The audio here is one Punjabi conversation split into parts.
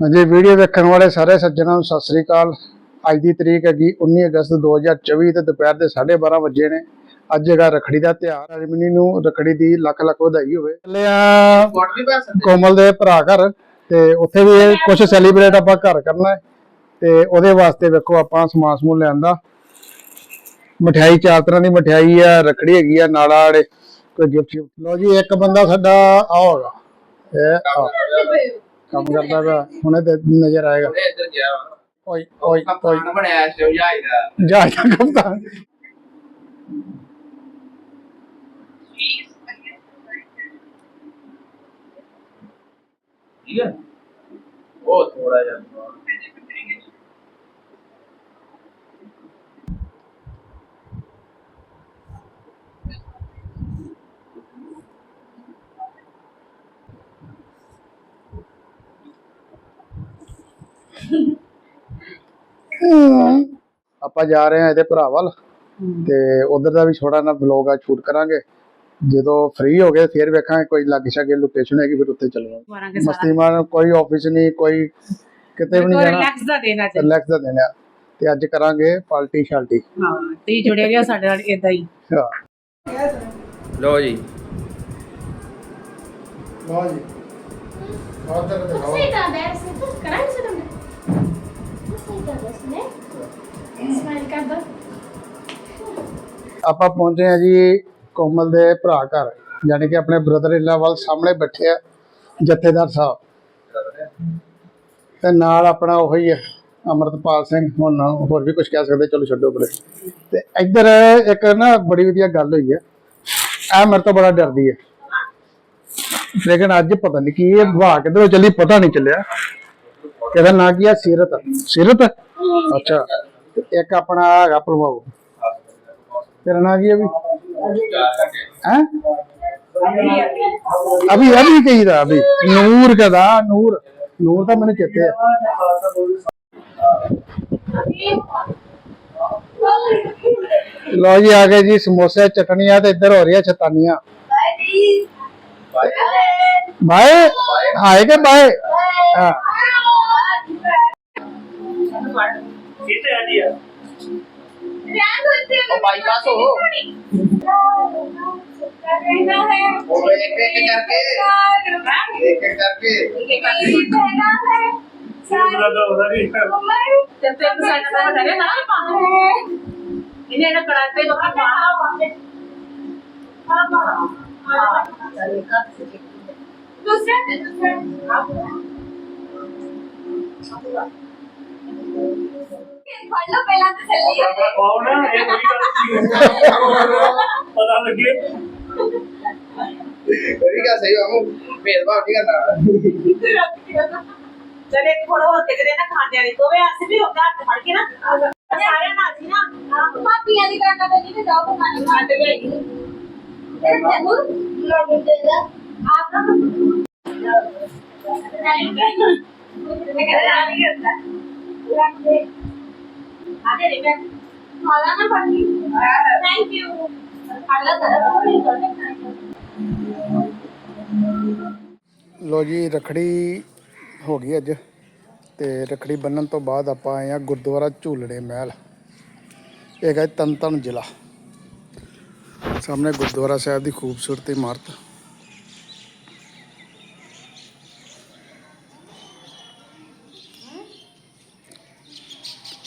ਹਾਂਜੀ, ਵੀਡੀਓ ਵੇਖਣ ਵਾਲੇ ਸਾਰੇ ਸੱਜਣਾਂ ਨੂੰ ਸਤਿ ਸ੍ਰੀ ਅਕਾਲ। ਅੱਜ ਦੀ ਤਰੀਕ ਹੈਗੀ 19 ਅਗਸਤ 2024 ਤੇ ਦੁਪਹਿਰ ਦੇ 12:30 ਵਜੇ ਨੇ। ਅੱਜ ਹੈਗਾ ਰਖੜੀ ਦਾ ਤਿਉਹਾਰ। ਅਰਮਿਨੀ ਨੂੰ ਰਖੜੀ ਦੀ ਲੱਖ ਲੱਖ ਵਧਾਈ ਹੋਵੇ। ਚੱਲੇ ਕੋਮਲ ਦੇ ਭਰਾ ਘਰ ਤੇ ਉੱਥੇ ਵੀ ਕੁਝ ਸੈਲੀਬ੍ਰੇਟ ਆਪਾਂ ਘਰ ਕਰਨਾ ਹੈ। ਤੇ ਉਹਦੇ ਵਾਸਤੇ ਵੇਖੋ ਆਪਾਂ ਸਮਾਨ ਸਮੂਨ ਲਿਆਂਦਾ ਮਠਿਆਈ ਚਾਰ ਤਰ੍ਹਾਂ ਦੀ ਮਠਿਆਈ ਆ, ਰਖੜੀ ਹੈਗੀ ਆ ਨਾਲਾ ਵਾਲੇ, ਕੋਈ ਗਿਫਟ ਲਓ ਜੀ, ਇੱਕ ਬੰਦਾ ਸਾਡਾ ਆ ਹੋਗਾ। ਇਹ ਆ ਕੰਮ ਕਰਦਾ ਪਿਆ ਹੁਣੇ ਤੇ ਨਜ਼ਰ ਆਏਗਾ। ਇੱਧਰ ਗਿਆ ਓਏ ਓਏ ਓਏ। ਕਪਤਾਨ ਬਣਿਆ ਸੀ ਜਾਈ ਦਾ। ਜਾ ਜਾ ਕਪਤਾਨ ਠੀਕ ਹੈ ਉਹ ਥੋੜਾ ਜਿਹਾ। ਆਪਾਂ ਜਾ ਰਹੇ ਹਾਂ ਇਹਦੇ ਭਰਾ ਵੱਲ ਤੇ ਉਧਰ ਦਾ ਵੀ ਛੋਟਾ ਨਾ ਵਲੌਗ ਆ ਸ਼ੂਟ ਕਰਾਂਗੇ। ਜਦੋਂ ਫ੍ਰੀ ਹੋ ਗਏ ਫਿਰ ਵੇਖਾਂਗੇ ਕੋਈ ਲਾਗੇ ਛਾਗੇ ਲੋਕੇਸ਼ਨ ਹੈਗੀ ਫਿਰ ਉੱਥੇ ਚੱਲਾਂਗੇ। ਮਸਤੀ ਮਾਰਨ ਕੋਈ ਆਫਿਸ ਨਹੀਂ ਕੋਈ ਕਿਤੇ ਵੀ ਨਹੀਂ ਜਾਣਾ। ਰਿਲੈਕਸ ਦਾ ਦੇਣਾ ਚਾਹੀਦਾ। ਰਿਲੈਕਸ ਦਾ ਆ ਤੇ ਅੱਜ ਕਰਾਂਗੇ ਪਾਲਟੀ ਸ਼ਾਲਟੀ। ਹਾਂ ਤੇ ਜੁੜਿਆ ਗਿਆ ਸਾਡੇ ਨਾਲ ਇਦਾਂ ਹੀ। ਹਾਂ। ਲੋ ਜੀ। ਲਓ ਜੀ। ਉਧਰ ਦਿਖਾਓ। Aceita dessa. Caralho, você também. Aceita dessa, né? Smile cada. ਆਪਾਂ ਪਹੁੰਚੇ ਆ ਜੀ ਕੋਮਲ ਦੇ ਭਰਾ ਘਰ, ਯਾਨੀ ਕਿ ਆਪਣੇ ਬ੍ਰਦਰ ਇਲਾ ਵੱਲ ਸਾਹਮਣੇ ਬੈਠੇ ਆ ਜਥੇਦਾਰ ਸਾਹਿਬ। ਤੇ ਨਾਲ ਆਪਣਾ ਉਹੀ ਹੈ ਅਮਰਤਪਾਲ ਸਿੰਘ, ਹੁਣ ਹੋਰ ਵੀ ਕੁਝ ਕਹਿ ਸਕਦੇ, ਚਲੋ ਛੱਡੋ ਪਰੇ ਤੇ ਇੱਧਰ ਇੱਕ ਨਾ ਬੜੀ ਵਧੀਆ ਗੱਲ ਹੋਈ ਹੈ ਇਹ ਮੇਰੇ ਤੋਂ ਬੜਾ ਡਰਦੀ ਹੈ ਲੇਕਿਨ ਅੱਜ ਪਤਾ ਨਹੀਂ ਕੀ ਇਹ ਵਾਹ ਕਿੱਧਰੋਂ ਚੱਲੀ, ਪਤਾ ਨਹੀਂ ਚੱਲਿਆ। ਇਹਦਾ ਨਾਂ ਕੀ ਹੈ ਸੀਰਤ। ਸੀਰਤ? ਅੱਛਾ। ਤੇ ਇੱਕ ਆਪਣਾ ਹੈਗਾ ਪ੍ਰਭਾਵ। ਤੇਰਾ ਨਾਂ ਕੀ ਹੈ ਵੀ? ਹੈ? ਅਭੀ ਅਭੀ ਕਹੀਦਾ ਅਭੀ। ਨੂਰ ਕਦਾ ਨੂਰ। ਨੂਰ ਤਾਂ ਮੈਨੂੰ ਚੇਤੇ ਹੈ। ਲੋ ਜੀ ਆ ਗਏ ਜੀ ਸਮੋਸੇ ਚਟਨੀਆਂ ਤੇ ਇੱਧਰ ਹੋ ਰਹੀਆਂ ਚਤਾਨੀਆਂ ਬਾਏ। ਆਏ ਕੇ ਬਾਏ? ਹਾਂ। ਤੇ ਆ ਜੀ ਰਹਿਣ ਹੋਤੇ ਉਹ ਬਾਈਪਾਸ ਹੋ ਰਹਿਣਾ ਹੈ ਉਹ ਇੱਕ ਇੱਕ ਕਰਕੇ ਇੱਕ ਇੱਕ ਕਰਕੇ ਇੱਕ ਇੱਕ ਕਰਕੇ ਹੈ ਸਾਰਾ ਦੋ ਸਾਰੀ ਤੇ ਤੇ ਸਾਡਾ ਕਰੇ ਨਾ ਪਾਉਂ ਇਹਨੇ ਨਾ ਕੜਾਤੇ ਬਾਹਰ ਪਾਉਂ ਹਾਂ ਹਾਂ ਚਲੇ ਕੱਟ ਸੇ ਦੂਸਰੇ ਤੇ ਦੂਸਰੇ ਆਪ ਆਪ ਲੋ ਪਹਿਲਾਂ ਤਾਂ ਚੱਲੀ ਉਹ ਨਾ ਇਹ ਕੋਈ ਗੱਲ ਨਹੀਂ ਪਤਾ ਲੱਗੇ। ਕਰੀ ਕਾ ਸਹੀ ਆਮੂ ਭੇਦਭਾਵ ਨਹੀਂ ਕਰਨਾ ਚਲੇ ਥੋੜਾ ਹੋਰ ਕਿਤੇ ਨਾ ਖਾਂਦੇ ਨਹੀਂ ਦੋਵੇਂ ਅਸੀਂ ਵੀ ਹੋਗਾ ਹੱਥ ਫੜ ਕੇ ਨਾ। ਸਾਰਿਆਂ ਨਾਲ ਜੀ ਨਾ। ਭਾਪੀਆਂ ਦੀ ਕਰਨਾ ਪੈਣੀ ਤੇ ਜਾਓ ਖਾਣੇ ਖਾਣ ਤੇ ਗਈ ਤੇਰੇ ਤੈਨੂੰ ਨਾ ਮੁੰਡੇ ਦਾ ਆਪ ਨਾ। ਮੈਂ ਕਹਿੰਦਾ ਨਹੀਂ ਕਰਦਾ ਲੋ ਜੀ, ਰਖੜੀ ਹੋ ਗਈ ਅੱਜ ਤੇ ਰਖੜੀ ਬੰਨਣ ਤੋਂ ਬਾਅਦ ਆਪਾਂ ਆਏ ਆ ਗੁਰਦੁਆਰਾ ਝੂਲਣੇ ਮਹਿਲ। ਇਹ ਹੈਗਾ ਤਨਤਨ ਜ਼ਿਲ੍ਹਾ। ਸਾਹਮਣੇ ਗੁਰਦੁਆਰਾ ਸਾਹਿਬ ਦੀ ਖੂਬਸੂਰਤੀ ਇਮਾਰਤ।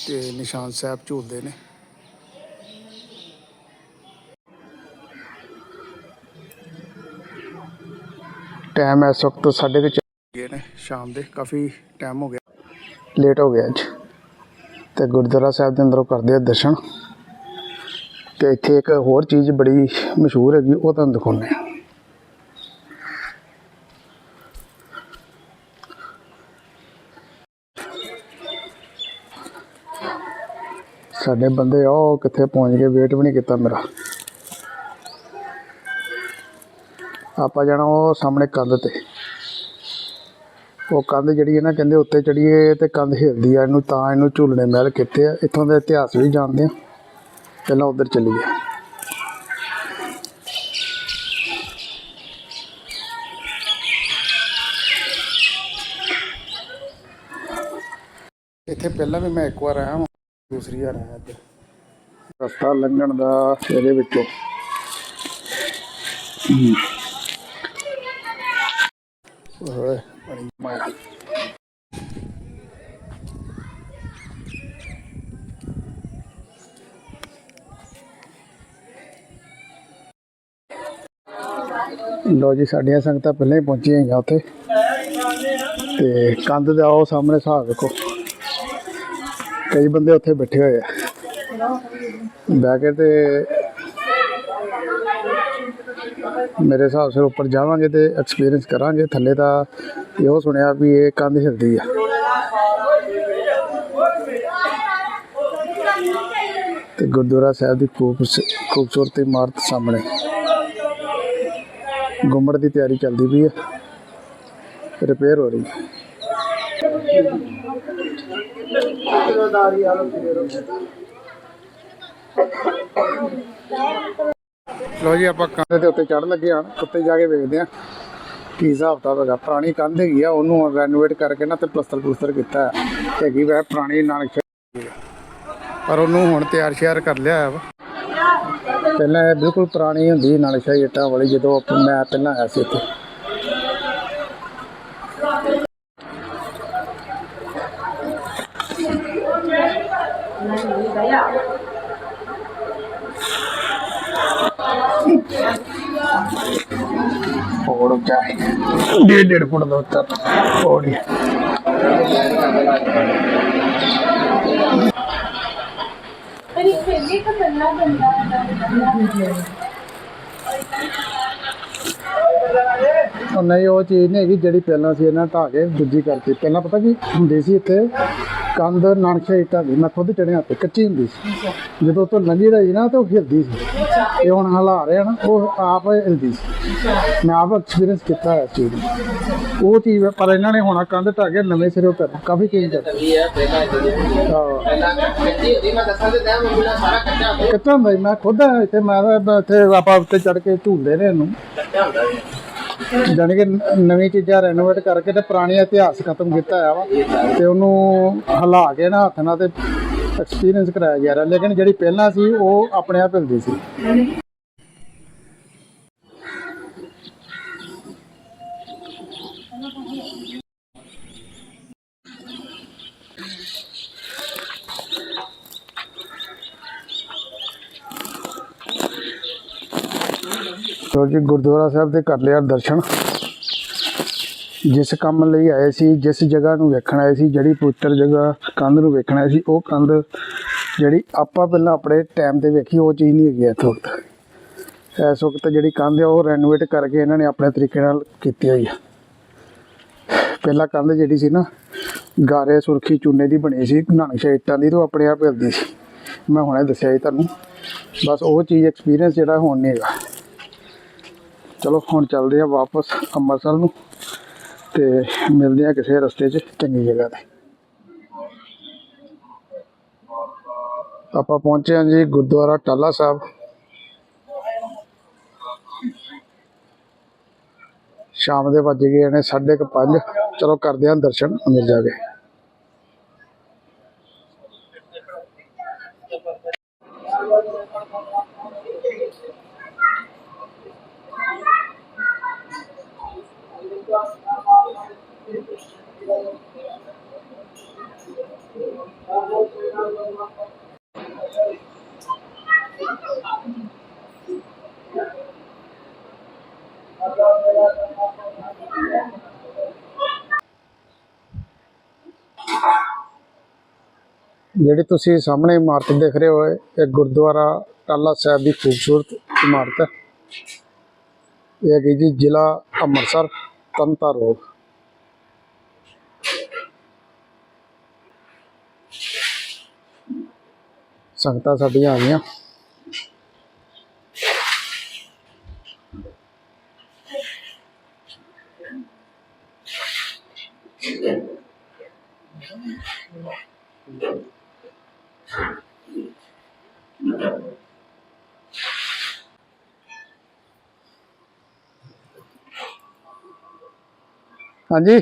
ਤੇ ਨਿਸ਼ਾਨ ਸਾਹਿਬ ਝੂਲਦੇ ਨੇ। ਟਾਈਮ ਇਸ ਵਕਤ ਸਾਡੇ ਤੇ ਗਏ ਨੇ ਸ਼ਾਮ ਦੇ, ਕਾਫੀ ਟਾਈਮ ਹੋ ਗਿਆ। ਲੇਟ ਹੋ ਗਿਆ ਅੱਜ। ਤੇ ਗੁਰਦੁਆਰਾ ਸਾਹਿਬ ਦੇ ਅੰਦਰੋਂ ਕਰਦੇ ਆ ਦਰਸ਼ਨ। ਤੇ ਇੱਥੇ ਇੱਕ ਹੋਰ ਚੀਜ਼ ਬੜੀ ਮਸ਼ਹੂਰ ਹੈਗੀ, ਉਹ ਤੁਹਾਨੂੰ ਦਿਖਾਉਂਦੇ ਆ। ਸਾਡੇ ਬੰਦੇ ਉਹ ਕਿੱਥੇ ਪਹੁੰਚ ਗਏ ਵੇਟ ਵੀ ਨਹੀਂ ਕੀਤਾ ਮੇਰਾ। ਆਪਾਂ ਜਾਣਾ ਉਹ ਸਾਹਮਣੇ ਕੰਧ ਤੇ। ਉਹ ਕੰਧ ਜਿਹੜੀ ਹੈ ਨਾ, ਕਹਿੰਦੇ ਉੱਤੇ ਚੜੀਏ ਤੇ ਕੰਧ ਹਿਲਦੀ ਆ, ਇਹਨੂੰ ਤਾਂ ਇਹਨੂੰ ਝੂਲਣੇ ਮਹਿਲ ਕਿੱਥੇ ਆ। ਇੱਥੋਂ ਦਾ ਇਤਿਹਾਸ ਵੀ ਜਾਣਦੇ ਆ। ਪਹਿਲਾਂ ਉਧਰ ਚੱਲੀਏ। ਇੱਥੇ ਪਹਿਲਾਂ ਵੀ ਮੈਂ ਇੱਕ ਵਾਰ ਆਇਆ ਹਾਂ ਦੂਸਰੀ ਆਇਆ ਅੱਜ ਰਸਤਾ ਲੰਘਣ ਦਾ ਇਹਦੇ ਵਿੱਚੋਂ। ਓਏ ਬੜੀ ਮਾਇਆ। ਲੋ ਜੀ ਸਾਡੀਆਂ ਸੰਗਤਾਂ ਪਹਿਲਾਂ ਹੀ ਪਹੁੰਚੀਆਂ ਹੋਈਆਂ ਉੱਥੇ। ਤੇ ਕੰਧ ਦਾ ਉਹ ਸਾਹਮਣੇ ਹਿਸਾਬ ਵੇਖੋ ਕਈ ਬੰਦੇ ਉੱਥੇ ਬੈਠੇ ਹੋਏ ਆ। ਬਹਿ ਕੇ ਤੇ ਮੇਰੇ ਹਿਸਾਬ ਸਿਰ ਉੱਪਰ ਜਾਵਾਂਗੇ ਤੇ ਐਕਸਪੀਰੀਅੰਸ ਕਰਾਂਗੇ। ਥੱਲੇ ਤਾਂ ਇਹੋ ਸੁਣਿਆ ਵੀ ਇਹ ਕੰਧ ਹਿਲਦੀ ਆ। ਤੇ ਗੁਰਦੁਆਰਾ ਸਾਹਿਬ ਦੀ ਖੂਬਸ- ਖੂਬਸੂਰਤ ਇਮਾਰਤ ਸਾਹਮਣੇ। ਗੁੰਮੜ ਦੀ ਤਿਆਰੀ ਚੱਲਦੀ ਪਈ ਹੈ ਰਿਪੇਅਰ ਹੋ ਰਹੀ ਹੈ ਲੋ ਜੀ, ਆਪਾਂ ਕੰਧ ਦੇ ਉੱਤੇ ਚੜ੍ਹਨ ਲੱਗੇ ਹਾਂ। ਉੱਤੇ ਜਾ ਕੇ ਵੇਖਦੇ ਹਾਂ ਕੀ ਹਿਸਾਬ ਕਿਤਾਬ ਹੈਗਾ। ਪੁਰਾਣੀ ਕੰਧ ਹੈਗੀ ਆ, ਉਹਨੂੰ ਰੈਨੋਵੇਟ ਕਰਕੇ ਨਾ ਤੇ ਪਲਸਤਰ ਪਲਸਤਰ ਕੀਤਾ ਹੈਗੀ ਵੈ ਪੁਰਾਣੀ ਨਾਨਕ ਪਰ ਉਹਨੂੰ ਹੁਣ ਤਿਆਰ ਸ਼ਿਆਰ ਕਰ ਲਿਆ ਹੈ ਵਾ। ਪਹਿਲਾਂ ਇਹ ਬਿਲਕੁਲ ਪੁਰਾਣੀ ਹੁੰਦੀ ਸੀ ਨਾਨਕ ਸ਼ਾਹੀ ਇੱਟਾਂ ਵਾਲੀ, ਜਦੋਂ ਆਪਾਂ- ਮੈਂ ਪਹਿਲਾਂ ਆਇਆ ਸੀ ਇੱਥੇ। ਡੇਢ ਡੇਢ ਫੁੱਟ ਤਾਂ ਬੰਦਾ ਬੰਦਾ ਉਹ ਨਹੀਂ ਉਹ ਚੀਜ਼ ਨਹੀਂ ਹੈਗੀ ਜਿਹੜੀ ਪਹਿਲਾਂ ਸੀ ਇਹਨਾਂ ਢਾਹ ਕੇ ਦੂਜੀ ਕਰਤੀ। ਪਹਿਲਾਂ ਪਤਾ ਕੀ ਹੁੰਦੀ ਸੀ ਇੱਥੇ? ਕੰਧ ਨਾਨਕਸ਼ਾ ਇੱਟਾਂ ਦੀ। ਮੈਂ ਖੁਦ ਚੜਿਆ ਤੇ ਕੱਚੀ ਹੁੰਦੀ ਸੀ। ਜਦੋਂ ਤੋਂ ਲੰਘੀ ਰਹੀ ਨਾ ਤੇ ਉਹ ਹਿਲਦੀ ਸੀ। ਇਹ ਹੁਣ ਹਿਲਾ ਰਿਹਾ ਨਾ ਉਹ ਆਪ ਹਿਲਦੀ ਸੀ। ਮੈਂ ਆਪ ਐਕਸਪੀਰੀਅੰਸ ਕੀਤਾ ਹੈ ਚੀਜ਼ ਨੂੰ। ਉਹ ਚੀਜ਼ ਹੈ, ਪਰ ਇਹਨਾਂ ਨੇ ਹੁਣ ਕੰਧ ਢਾਹ ਕੇ ਨਵੇਂ ਸਿਰੇ ਕਰ ਕਾਫੀ ਚੇਂਜ ਕਰ ਇਹ ਆ ਪਹਿਲਾਂ ਜਿਹੜੀ ਦਿੱਤਾ ਪਹਿਲਾਂ ਕੱਚੀ ਹੁੰਦੀ ਮੈਂ ਦੱਸਾਂ ਤੇ ਤਾਂ ਮੰਮੀ ਨਾਲ ਸਾਰਾ ਕੱਚਾ ਹੁੰਦਾ। ਕੱਚਾ ਹੁੰਦਾ ਸੀ ਮੈਂ ਖੁਦ ਇੱਥੇ ਮੈਂ ਤਾਂ ਇੱਥੇ ਆਪਾਂ ਉੱਤੇ ਚੜ ਕੇ ਝੂਲਦੇ ਨੇ ਇਹਨੂੰ। ਕੱਚਾ ਹੁੰਦਾ ਸੀ ਜਾਣੀ ਕਿ ਨ- ਨਵੀਂ ਚੀਜ਼ਾਂ ਰੈਨੋਵੇਟ ਕਰਕੇ ਤੇ ਪੁਰਾਣੀ ਇਤਿਹਾਸ ਖਤਮ ਕੀਤਾ ਆ ਵਾ। ਤੇ ਉਹਨੂੰ ਹਿਲਾ ਕੇ ਨਾ ਹੱਥ ਨਾਲ ਤੇ ਐਕਸਪੀਰੀਅੰਸ ਕਰਾਇਆ ਜਾ ਰਿਹਾ। ਲੇਕਿਨ ਜਿਹੜੀ ਪਹਿਲਾਂ ਸੀ ਉਹ ਆਪਣੇ ਆਪ ਹਿਲਦੀ ਸੀ। ਤੋ ਜੀ, ਗੁਰਦੁਆਰਾ ਸਾਹਿਬ ਦੇ ਕਰ ਲਿਆ ਦਰਸ਼ਨ। ਜਿਸ ਕੰਮ ਲਈ ਆਏ ਸੀ, ਜਿਸ ਜਗ੍ਹਾ ਨੂੰ ਵੇਖਣ ਆਏ ਸੀ, ਜਿਹੜੀ ਪਵਿੱਤਰ ਜਗ੍ਹਾ ਕੰਧ ਨੂੰ ਵੇਖਣ ਆਏ ਸੀ, ਉਹ ਕੰਧ ਜਿਹੜੀ ਆਪਾਂ ਪਹਿਲਾਂ ਆਪਣੇ ਟਾਈਮ ਤੇ ਵੇਖੀ, ਉਹ ਚੀਜ਼ ਨਹੀਂ ਹੈਗੀ ਇਸ ਵਕਤ। ਇਸ ਵਕਤ ਜਿਹੜੀ ਕੰਧ ਆ, ਉਹ ਰੈਨੋਵੇਟ ਕਰਕੇ ਇਹਨਾਂ ਨੇ ਆਪਣੇ ਤਰੀਕੇ ਨਾਲ ਕੀਤੀ ਹੋਈ ਆ। ਪਹਿਲਾਂ ਕੰਧ ਜਿਹੜੀ ਸੀ ਨਾ, ਗਾਰੇ, ਸੁਰਖੀ, ਚੂਨੇ ਦੀ ਬਣੀ ਸੀ ਨਾਨਕਸ਼ਾ ਇੱਟਾਂ ਦੀ, ਤੇ ਉਹ ਆਪਣੇ ਆਪ ਹਿਲਦੀ ਸੀ। ਮੈਂ ਹੁਣੇ ਦੱਸਿਆ ਜੀ ਤੁਹਾਨੂੰ, ਬਸ ਉਹ ਚੀਜ਼ ਐਕਸਪੀਰੀਅੰਸ ਜਿਹੜਾ ਹੁਣ ਨਹੀਂ ਹੈਗਾ। ਚਲੋ, ਹੁਣ ਚੱਲਦੇ ਆ ਵਾਪਸ ਅੰਮ੍ਰਿਤਸਰ ਨੂੰ ਤੇ ਮਿਲਦੇ ਆ ਕਿਸੇ ਰਸਤੇ 'ਚ ਚੰਗੀ ਜਗ੍ਹਾ ਤੇ। ਆਪਾਂ ਪਹੁੰਚੇ ਹਾਂ ਜੀ ਗੁਰਦੁਆਰਾ ਟਾਲਾ ਸਾਹਿਬ। ਸ਼ਾਮ ਦੇ ਵੱਜ ਗਏ ਨੇ 5:30 ਚਲੋ, ਕਰਦੇ ਹਾਂ ਦਰਸ਼ਨ, ਅੰਦਰ ਜਾ ਕੇ। ਜਿਹੜੀ ਤੁਸੀਂ ਸਾਹਮਣੇ ਇਮਾਰਤ ਦੇਖ ਰਹੇ ਹੋ, ਇਹ ਗੁਰਦੁਆਰਾ ਟਾਲਾ ਸਾਹਿਬ ਦੀ ਖੂਬਸੂਰਤ ਇਮਾਰਤ ਹੈ। ਇਹ ਹੈਗੀ ਜੀ ਜ਼ਿਲ੍ਹਾ ਅੰਮ੍ਰਿਤਸਰ ਤੰਤਾ ਰੋਡ। ਸੰਗਤਾਂ ਸਾਡੀਆਂ ਆ ਗਈਆਂ। ਹਾਂਜੀ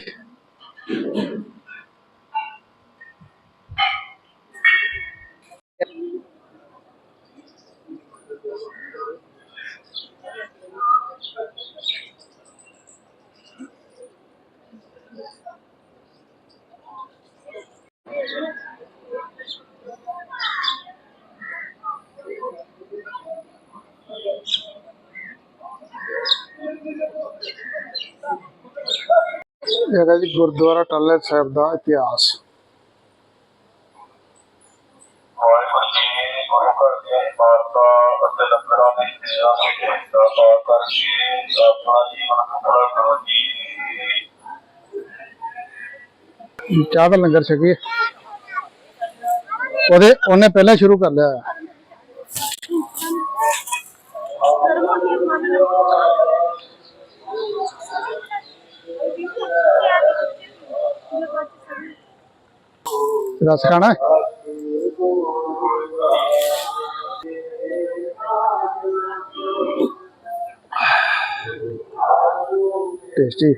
ਇਹ ਹੈਗਾ ਜੀ ਗੁਰਦੁਆਰਾ ਟਾਲੇ ਸਾਹਿਬ ਦਾ ਇਤਿਹਾਸ ਵਾਹਿਗੁਰੂ ਜੀ ਗੁਰੂ ਘਰ ਦੇ ਮਾਤਾ ਅਤੇ ਲੰਗਰਾਂ ਦੀ ਸੇਵਾ ਦਾ ਪਾਠ ਕਰਕੇ ਆਪਣਾ ਜੀਵਨ ਪੂਰਾ ਕਰੋ ਜੀ ਚਾਹ ਦਾ ਲੰਗਰ ਛਕੀਏ ਉਹਦੇ ਉਹਨੇ ਪਹਿਲਾਂ ਸ਼ੁਰੂ ਕਰ ਲਿਆ ਹੈ। ਰਸ ਖਾਣਾ ਹੈ? ਟੇਸਟੀ